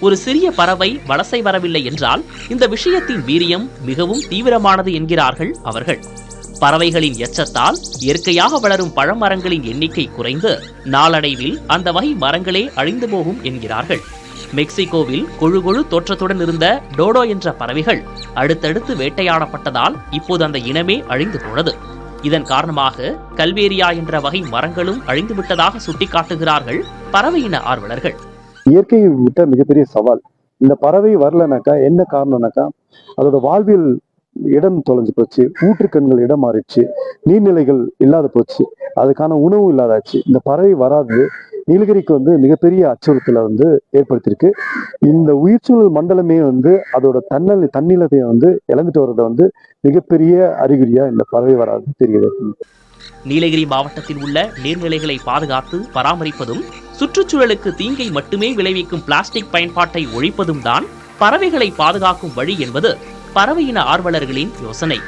ஒரு சிறிய பறவை வலசை வரவில்லை என்றால் இந்த விஷயத்தின் வீரியம் மிகவும் தீவிரமானது என்கிறார்கள் அவர்கள். பறவைகளின் எச்சத்தால் இயற்கையாக வளரும் பழமரங்களின் எண்ணிக்கை குறைந்து நாளடைவில் அந்த வகை மரங்களே அழிந்து போகும் என்கிறார்கள். மெக்சிகோவில் கொழு கொழு தோற்றத்துடன் இருந்த டோடோ என்ற பறவைகள் அடுத்தடுத்து வேட்டையாடப்பட்டதால் இப்போது அந்த இனமே அழிந்து போனது. இதன் காரணமாக கல்வேரியா என்ற வகை மரங்களும் அழிந்து விட்டதாக சுட்டிக்காட்டுகிறார்கள் பறவையின ஆர்வலர்கள். இயற்கை விட்ட மிகப்பெரிய சவால். இந்த பறவை வரலனாக்கா என்ன காரணம்னாக்கா அதோட வாழ்வியல் இடம் தொலைஞ்சு போச்சு ஊற்றுக்கண்கள் இடம் மாறிடுச்சு நீர்நிலைகள் இல்லாத போச்சு அதுக்கான உணவு இல்லாதாச்சு. இந்த பறவை வராது நீலகிரிக்கு வந்து மிகப்பெரிய அச்சுறுத்தலை வந்து ஏற்படுத்தியிருக்கு. இந்த உயிர்ச்சூழல் மண்டலமே வந்து அதோட தன்னல் தன்னிலத்தை வந்து இழந்துட்டு வர்றதை வந்து மிகப்பெரிய அறிகுறியா இந்த பறவை வராது தெரியுது நீலகிரி மாவட்டத்தில் உள்ள நீர்நிலைகளை பாதுகாத்து பராமரிப்பதும் சுற்றுச்சூழலுக்கு தீங்கை மட்டுமே விளைவிக்கும் பிளாஸ்டிக் பயன்பாட்டை ஒழிப்பதும் தான் பறவைகளை பாதுகாக்கும் வழி என்பது பறவையின ஆர்வலர்களின் யோசனை.